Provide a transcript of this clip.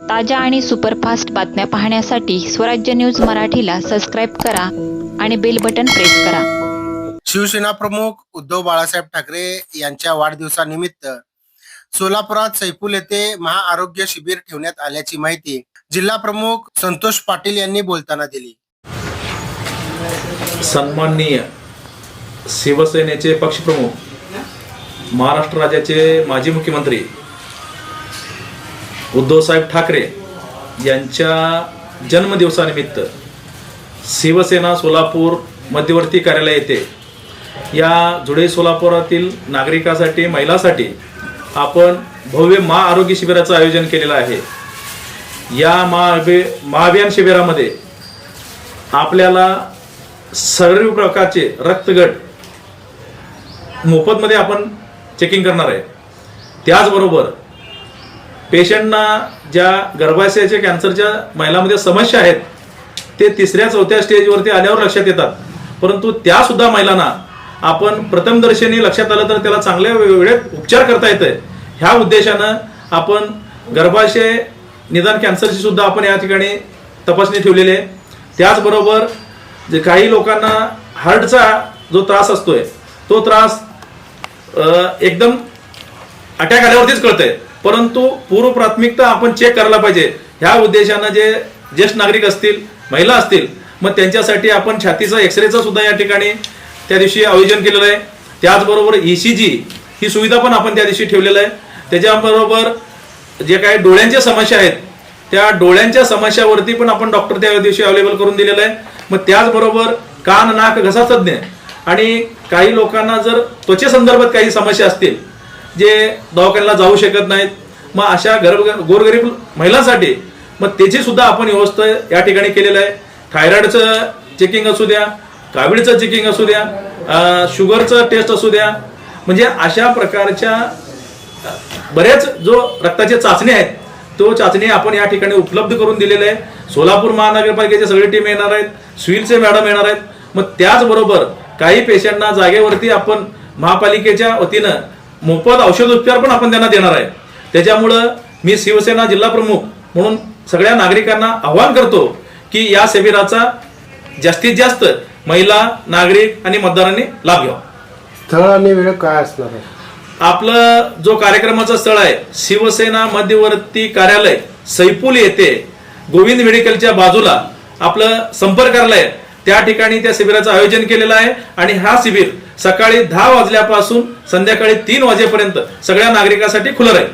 ताज्या आणि सुपरफास्ट बातम्या पाहण्यासाठी स्वराज्य न्यूज मराठीला सबस्क्राईब करा आणि बेल बटन प्रेस करा. शिवसेना प्रमुख उद्धव बाळासाहेब ठाकरे यांच्या वाढदिवसानिमित्त सोलापुरात सैफुल येथे महाआरोग्य शिबिर ठेवण्यात आल्याची माहिती जिल्हा प्रमुख संतोष पाटील यांनी बोलताना दिली. सन्माननीय शिवसेनेचे पक्षप्रमुख महाराष्ट्र राज्याचे माजी मुख्यमंत्री उद्धवसाहेब ठाकरे यांच्या जन्मदिवसानिमित्त शिवसेना सोलापूर मध्यवर्ती कार्यालय येथे या जुडे सोलापुरातील नागरिकासाठी महिलांसाठी आपण भव्य महाआरोग्य शिबिराचं आयोजन केलेलं आहे. या महाअभि महाअभियान शिबिरामध्ये आपल्याला सर्व प्रकारचे रक्तगट मोफतमध्ये आपण चेकिंग करणार आहे. त्याचबरोबर पेशंटना ज्या गर्भाशयाच्या कॅन्सरच्या महिलांमध्ये समस्या आहेत ते तिसऱ्या चौथ्या स्टेजवरती आल्यावर लक्षात येतात. परंतु त्यासुद्धा महिलांना आपण प्रथमदर्शनी लक्षात आलं तर त्याला चांगल्या वेळेत उपचार करता येतंय. ह्या उद्देशानं आपण गर्भाशय निदान कॅन्सरची सुद्धा आपण या ठिकाणी तपासणी ठेवलेली आहे. त्याचबरोबर जे काही लोकांना हार्टचा जो त्रास असतोय तो त्रास एकदम अटॅक आल्यावरतीच कळतंय. परंतु पूर्व प्राथमिकता आपण चेक करायला पाहिजे. ह्या उद्देशानं जे ज्येष्ठ नागरिक असतील महिला असतील मग त्यांच्यासाठी आपण छातीचा एक्सरेचा सुद्धा या ठिकाणी त्या दिवशी आयोजन केलेलं आहे. त्याचबरोबर ई सी जी ही सुविधा पण आपण त्या दिवशी ठेवलेलं आहे. त्याच्याबरोबर जे काही डोळ्यांच्या समस्या आहेत त्या डोळ्यांच्या समस्यावरती पण आपण डॉक्टर त्या दिवशी अवेलेबल करून दिलेलं आहे. मग त्याचबरोबर कान नाक घसा तज्ज्ञ आणि काही लोकांना जर त्वचेसंदर्भात काही समस्या असतील जे दवाखान्याला जाऊ शकत नाहीत. मग अशा घर गोरगरीब महिलांसाठी मग त्याची सुद्धा आपण व्यवस्था या ठिकाणी केलेलं आहे. थायरॉइडचं चेकिंग असू द्या कावीळचं चेकिंग असू द्या शुगरचं टेस्ट असू द्या. म्हणजे अशा प्रकारच्या बऱ्याच जो रक्ताच्या चाचणी आहेत तो चाचणी आपण या ठिकाणी उपलब्ध करून दिलेले आहे. सोलापूर महानगरपालिकेचे सगळे टीम येणार आहेत स्वीलचे मॅडम येणार आहेत. मग त्याचबरोबर काही पेशंटना जागेवरती आपण महापालिकेच्या वतीनं मोफत औषध उपचार पण आपण त्यांना देणार आहे. त्याच्यामुळं मी शिवसेना जिल्हा प्रमुख म्हणून सगळ्या नागरिकांना आवाहन करतो की या शिबिराचा जास्तीत जास्त महिला नागरिक आणि मतदारांनी लाभ घ्यावा. स्थळ आणि वेळ काय असणार आहे? आपलं जो कार्यक्रमाचं स्थळ आहे शिवसेना मध्यवर्ती कार्यालय सैपुल येथे गोविंद मेडिकलच्या बाजूला आपलं संपर्क कार्यालय आहे. त्या ठिकाणी त्या शिबिराचं आयोजन केलेलं आहे आणि हा शिबिर सकाळी दहा वाजल्यापासून संध्याकाळी तीन वाजेपर्यंत सगळ्या नागरिकांसाठी खुलं राहील.